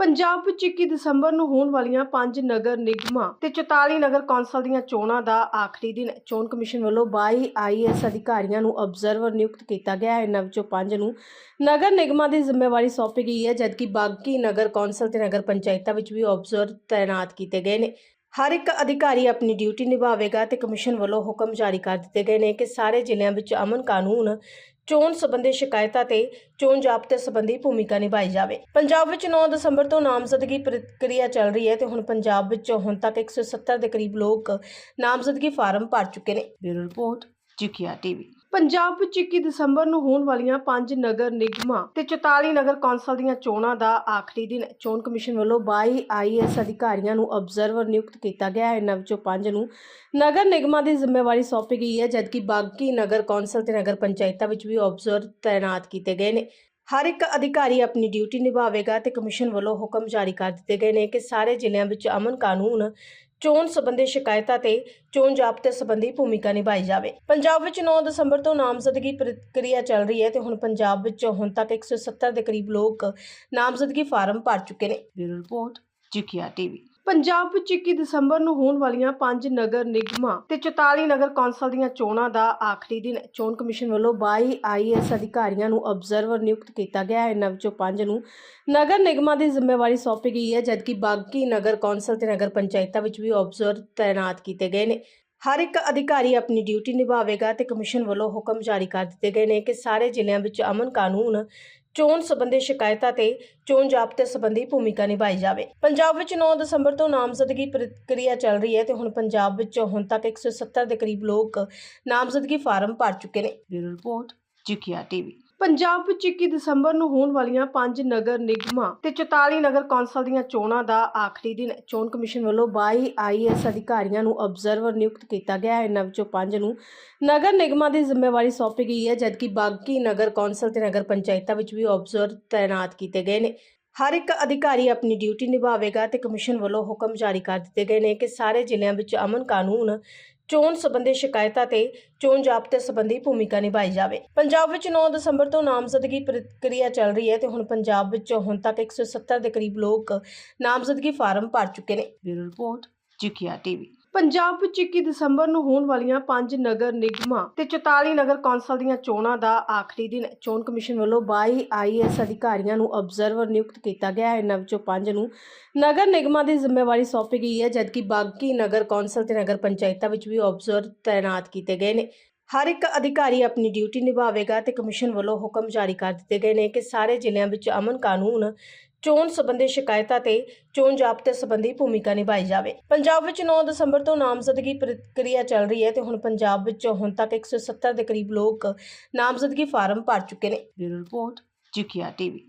ਪੰਜਾਬ ਵਿੱਚ 21 ਦਸੰਬਰ ਨੂੰ ਹੋਣ ਵਾਲੀਆਂ ਪੰਜ ਨਗਰ ਨਿਗਮਾਂ ਤੇ 44 ਨਗਰ ਕੌਂਸਲ ਦੀਆਂ ਚੋਣਾਂ ਦਾ ਆਖਰੀ ਦਿਨ ਚੋਣ ਕਮਿਸ਼ਨ ਵੱਲੋਂ 22 ਆਈਐਸ ਅਧਿਕਾਰੀਆਂ ਨੂੰ ਅਬਜ਼ਰਵਰ ਨਿਯੁਕਤ ਕੀਤਾ ਗਿਆ ਹੈ। ਇਹਨਾਂ ਵਿੱਚੋਂ ਪੰਜ ਨੂੰ ਨਗਰ ਨਿਗਮਾਂ ਦੀ ਜ਼ਿੰਮੇਵਾਰੀ ਸੌਂਪੀ ਗਈ ਹੈ, ਜਦਕਿ ਬਾਕੀ ਨਗਰ ਕੌਂਸਲ ਤੇ ਨਗਰ ਪੰਚਾਇਤਾਂ ਵਿੱਚ ਵੀ ਅਬਜ਼ਰਵਰ ਤਾਇਨਾਤ ਕੀਤੇ ਗਏ ਨੇ। ਹਰ ਇੱਕ ਅਧਿਕਾਰੀ ਆਪਣੀ ਡਿਊਟੀ ਨਿਭਾਵੇਗਾ ਤੇ ਕਮਿਸ਼ਨ ਵੱਲੋਂ ਹੁਕਮ ਜਾਰੀ ਕਰ ਦਿੱਤੇ ਗਏ ਨੇ ਕਿ ਸਾਰੇ ਜ਼ਿਲ੍ਹਿਆਂ ਵਿੱਚ ਅਮਨ ਕਾਨੂੰਨ, ਚੋਣ ਸੰਬੰਧੀ ਸ਼ਿਕਾਇਤਾਂ ਤੇ ਚੋਣ ਜ਼ਾਬਤੇ ਸੰਬੰਧੀ ਭੂਮਿਕਾ ਨਿਭਾਈ ਜਾਵੇ। ਪੰਜਾਬ ਵਿੱਚ 9 ਦਸੰਬਰ ਤੋਂ ਨਾਮਜ਼ਦਗੀ ਪ੍ਰਕਿਰਿਆ ਚੱਲ ਰਹੀ ਹੈ ਤੇ ਹੁਣ ਪੰਜਾਬ ਵਿੱਚ ਹੁਣ ਤੱਕ 170 ਦੇ ਕਰੀਬ ਲੋਕ ਨਾਮਜ਼ਦਗੀ ਫਾਰਮ ਭਰ ਚੁੱਕੇ ਨੇ। ਬਿਊਰੋ ਰਿਪੋਰਟ ਚਿਕਿਆ ਟੀਵੀ। ਪੰਜਾਬ ਵਿੱਚ 21 ਦਸੰਬਰ ਨੂੰ ਹੋਣ ਵਾਲੀਆਂ ਪੰਜ ਨਗਰ ਨਿਗਮਾਂ ਤੇ 44 ਨਗਰ ਕੌਂਸਲ ਦੀਆਂ ਚੋਣਾਂ ਦਾ ਆਖਰੀ ਦਿਨ, ਚੋਣ ਕਮਿਸ਼ਨ ਵੱਲੋਂ 22 ਆਈਐਸ ਅਧਿਕਾਰੀਆਂ ਨੂੰ ਅਬਜ਼ਰਵਰ ਨਿਯੁਕਤ ਕੀਤਾ ਗਿਆ ਹੈ। ਇਹਨਾਂ ਵਿੱਚੋਂ ਪੰਜ ਨੂੰ ਨਗਰ ਨਿਗਮਾਂ ਦੀ ਜ਼ਿੰਮੇਵਾਰੀ ਸੌਂਪੀ ਗਈ ਹੈ, ਜਦਕਿ ਬਾਕੀ ਨਗਰ ਕੌਂਸਲ ਤੇ ਨਗਰ ਪੰਚਾਇਤਾਂ ਵਿੱਚ ਵੀ ਅਬਜ਼ਰਵਰ ਤਾਇਨਾਤ ਕੀਤੇ ਗਏ ਨੇ। ਹਰ ਇੱਕ ਅਧਿਕਾਰੀ ਆਪਣੀ ਡਿਊਟੀ ਨਿਭਾਵੇਗਾ ਤੇ ਕਮਿਸ਼ਨ ਵੱਲੋਂ ਹੁਕਮ ਜਾਰੀ ਕਰ ਦਿੱਤੇ ਗਏ ਨੇ ਕਿ ਸਾਰੇ ਜ਼ਿਲ੍ਹਿਆਂ ਵਿੱਚ ਅਮਨ ਕਾਨੂੰਨ ਚੋਣ ਸੰਬੰਧੀ ਸ਼ਿਕਾਇਤਾਂ ਤੇ ਚੋਣ ਜ਼ਾਬਤੇ ਸੰਬੰਧੀ ਭੂਮਿਕਾ ਨਿਭਾਈ ਜਾਵੇ। ਪੰਜਾਬ ਵਿੱਚ 9 ਦਸੰਬਰ ਤੋਂ ਨਾਮਜ਼ਦਗੀ ਪ੍ਰਕਿਰਿਆ ਚੱਲ ਰਹੀ ਹੈ ਤੇ ਹੁਣ ਪੰਜਾਬ ਵਿੱਚ ਹੁਣ ਤੱਕ 170 ਦੇ ਕਰੀਬ ਲੋਕ ਨਾਮਜ਼ਦਗੀ ਫਾਰਮ ਭਰ ਚੁੱਕੇ ਨੇ। ਬਿਊਰੋ ਰਿਪੋਰਟ ਚਿਕਿਆ ਟੀਵੀ। ਪੰਜਾਬ ਵਿੱਚ 21 ਦਸੰਬਰ ਨੂੰ ਹੋਣ ਵਾਲੀਆਂ ਪੰਜ ਨਗਰ ਨਿਗਮਾਂ ਤੇ 44 ਨਗਰ ਕੌਂਸਲ ਦੀਆਂ ਚੋਣਾਂ ਦਾ ਆਖਰੀ ਦਿਨ ਚੋਣ ਕਮਿਸ਼ਨ ਵੱਲੋਂ 22 ਆਈਐਸ ਅਧਿਕਾਰੀਆਂ ਨੂੰ ਅਬਜ਼ਰਵਰ ਨਿਯੁਕਤ ਕੀਤਾ ਗਿਆ ਹੈ। ਇਹਨਾਂ ਵਿੱਚੋਂ ਪੰਜ ਨੂੰ ਨਗਰ ਨਿਗਮਾਂ ਦੀ ਜ਼ਿੰਮੇਵਾਰੀ ਸੌਂਪੀ ਗਈ ਹੈ, ਜਦਕਿ ਬਾਕੀ ਨਗਰ ਕੌਂਸਲ ਤੇ ਨਗਰ ਪੰਚਾਇਤਾਂ ਵਿੱਚ ਵੀ ਅਬਜ਼ਰਵਰ ਤਾਇਨਾਤ ਕੀਤੇ ਗਏ ਨੇ। ਹਰ ਇੱਕ ਅਧਿਕਾਰੀ ਆਪਣੀ ਡਿਊਟੀ ਨਿਭਾਵੇਗਾ ਤੇ ਕਮਿਸ਼ਨ ਵੱਲੋਂ ਹੁਕਮ ਜਾਰੀ ਕਰ ਦਿੱਤੇ ਗਏ ਨੇ ਕਿ ਸਾਰੇ ਜ਼ਿਲ੍ਹਿਆਂ ਵਿੱਚ ਅਮਨ ਕਾਨੂੰਨ ਚੋਣ ਸੰਬੰਧੀ ਸ਼ਿਕਾਇਤਾਂ ਤੇ ਚੋਣ ਜ਼ਾਬਤੇ ਸੰਬੰਧੀ ਭੂਮਿਕਾ ਨਿਭਾਈ ਜਾਵੇ। ਪੰਜਾਬ ਵਿੱਚ 9 ਦਸੰਬਰ ਤੋਂ ਨਾਮਜ਼ਦਗੀ ਪ੍ਰਕਿਰਿਆ ਚੱਲ ਰਹੀ ਹੈ ਤੇ ਹੁਣ ਪੰਜਾਬ ਵਿੱਚ ਹੁਣ ਤੱਕ 170 ਦੇ ਕਰੀਬ ਲੋਕ ਨਾਮਜ਼ਦਗੀ ਫਾਰਮ ਭਰ ਚੁੱਕੇ ਨੇ। ਬਿਊਰੋ ਰਿਪੋਰਟ ਚਿਕਿਆ ਟੀਵੀ। ਪੰਜਾਬ ਵਿੱਚ 21 ਦਸੰਬਰ ਨੂੰ ਹੋਣ ਵਾਲੀਆਂ ਪੰਜ ਨਗਰ ਨਿਗਮਾਂ ਤੇ 44 ਨਗਰ ਕੌਂਸਲ ਦੀਆਂ ਚੋਣਾਂ ਦਾ ਆਖਰੀ ਦਿਨ ਚੋਣ ਕਮਿਸ਼ਨ ਵੱਲੋਂ 22 ਆਈਐਸ ਅਧਿਕਾਰੀਆਂ ਨੂੰ ਅਬਜ਼ਰਵਰ ਨਿਯੁਕਤ ਕੀਤਾ ਗਿਆ ਹੈ। ਇਹਨਾਂ ਵਿੱਚੋਂ ਪੰਜ ਨੂੰ ਨਗਰ ਨਿਗਮਾਂ ਦੀ ਜ਼ਿੰਮੇਵਾਰੀ ਸੌਂਪੀ ਗਈ ਹੈ, ਜਦਕਿ ਬਾਕੀ ਨਗਰ ਕੌਂਸਲ ਤੇ ਨਗਰ ਪੰਚਾਇਤਾਂ ਵਿੱਚ ਵੀ ਅਬਜ਼ਰਵਰ ਤਾਇਨਾਤ ਕੀਤੇ ਗਏ ਨੇ। ਹਰ ਇੱਕ ਅਧਿਕਾਰੀ ਆਪਣੀ ਡਿਊਟੀ ਨਿਭਾਵੇਗਾ ਤੇ ਕਮਿਸ਼ਨ ਵੱਲੋਂ ਹੁਕਮ ਜਾਰੀ ਕਰ ਦਿੱਤੇ ਗਏ ਨੇ ਕਿ ਸਾਰੇ ਜ਼ਿਲ੍ਹਿਆਂ ਵਿੱਚ ਅਮਨ ਕਾਨੂੰਨ ਚੋਣ ਸੰਬੰਧੀ ਸ਼ਿਕਾਇਤਾਂ ਤੇ ਚੋਣ ਜ਼ਾਬਤੇ ਸੰਬੰਧੀ ਭੂਮਿਕਾ ਨਿਭਾਈ ਜਾਵੇ। ਪੰਜਾਬ ਵਿੱਚ 9 ਦਸੰਬਰ ਤੋਂ ਨਾਮਜ਼ਦਗੀ ਪ੍ਰਕਿਰਿਆ ਚੱਲ ਰਹੀ ਹੈ ਤੇ ਹੁਣ ਪੰਜਾਬ ਵਿੱਚ ਹੁਣ ਤੱਕ 170 ਦੇ ਕਰੀਬ ਲੋਕ ਨਾਮਜ਼ਦਗੀ ਫਾਰਮ ਭਰ ਚੁੱਕੇ ਨੇ। ਬਿਊਰੋ ਰਿਪੋਰਟ ਚਿਕਿਆ ਟੀਵੀ। ਪੰਜਾਬ ਵਿੱਚ 21 ਦਸੰਬਰ ਨੂੰ ਹੋਣ ਵਾਲੀਆਂ ਪੰਜ ਨਗਰ ਨਿਗਮਾਂ ਤੇ 44 ਨਗਰ ਕੌਂਸਲ ਦੀਆਂ ਚੋਣਾਂ ਦਾ ਆਖਰੀ ਦਿਨ ਚੋਣ ਕਮਿਸ਼ਨ ਵੱਲੋਂ 22 ਆਈਐਸ ਅਧਿਕਾਰੀਆਂ ਨੂੰ ਅਬਜ਼ਰਵਰ ਨਿਯੁਕਤ ਕੀਤਾ ਗਿਆ ਹੈ। ਇਹਨਾਂ ਵਿੱਚੋਂ ਪੰਜ ਨੂੰ ਨਗਰ ਨਿਗਮਾਂ ਦੀ ਜ਼ਿੰਮੇਵਾਰੀ ਸੌਂਪੀ ਗਈ ਹੈ, ਜਦਕਿ ਬਾਕੀ ਨਗਰ ਕੌਂਸਲ ਤੇ ਨਗਰ ਪੰਚਾਇਤਾਂ ਵਿੱਚ ਵੀ ਅਬਜ਼ਰਵਰ ਤਾਇਨਾਤ ਕੀਤੇ ਗਏ ਨੇ। ਹਰ ਇੱਕ ਅਧਿਕਾਰੀ ਆਪਣੀ ਡਿਊਟੀ ਨਿਭਾਵੇਗਾ ਤੇ ਕਮਿਸ਼ਨ ਵੱਲੋਂ ਹੁਕਮ ਜਾਰੀ ਕਰ ਦਿੱਤੇ ਗਏ ਨੇ ਕਿ ਸਾਰੇ ਜ਼ਿਲ੍ਹਿਆਂ ਵਿੱਚ ਅਮਨ ਕਾਨੂੰਨ ਚੋਣ ਸੰਬੰਧੀ ਸ਼ਿਕਾਇਤਾਂ ਤੇ ਚੋਣ ਜ਼ਾਬਤੇ ਸੰਬੰਧੀ ਭੂਮਿਕਾ ਨਿਭਾਈ ਜਾਵੇ। ਪੰਜਾਬ ਵਿੱਚ 9 ਦਸੰਬਰ ਤੋਂ ਨਾਮਜ਼ਦਗੀ ਪ੍ਰਕਿਰਿਆ ਚੱਲ ਰਹੀ ਹੈ ਤੇ ਹੁਣ ਪੰਜਾਬ ਵਿੱਚ ਹੁਣ ਤੱਕ 170 ਦੇ ਕਰੀਬ ਲੋਕ ਨਾਮਜ਼ਦਗੀ ਫਾਰਮ ਭਰ ਚੁੱਕੇ ਨੇ। ਬਿਊਰੋ ਰਿਪੋਰਟ ਚਿਕਿਆ ਟੀਵੀ।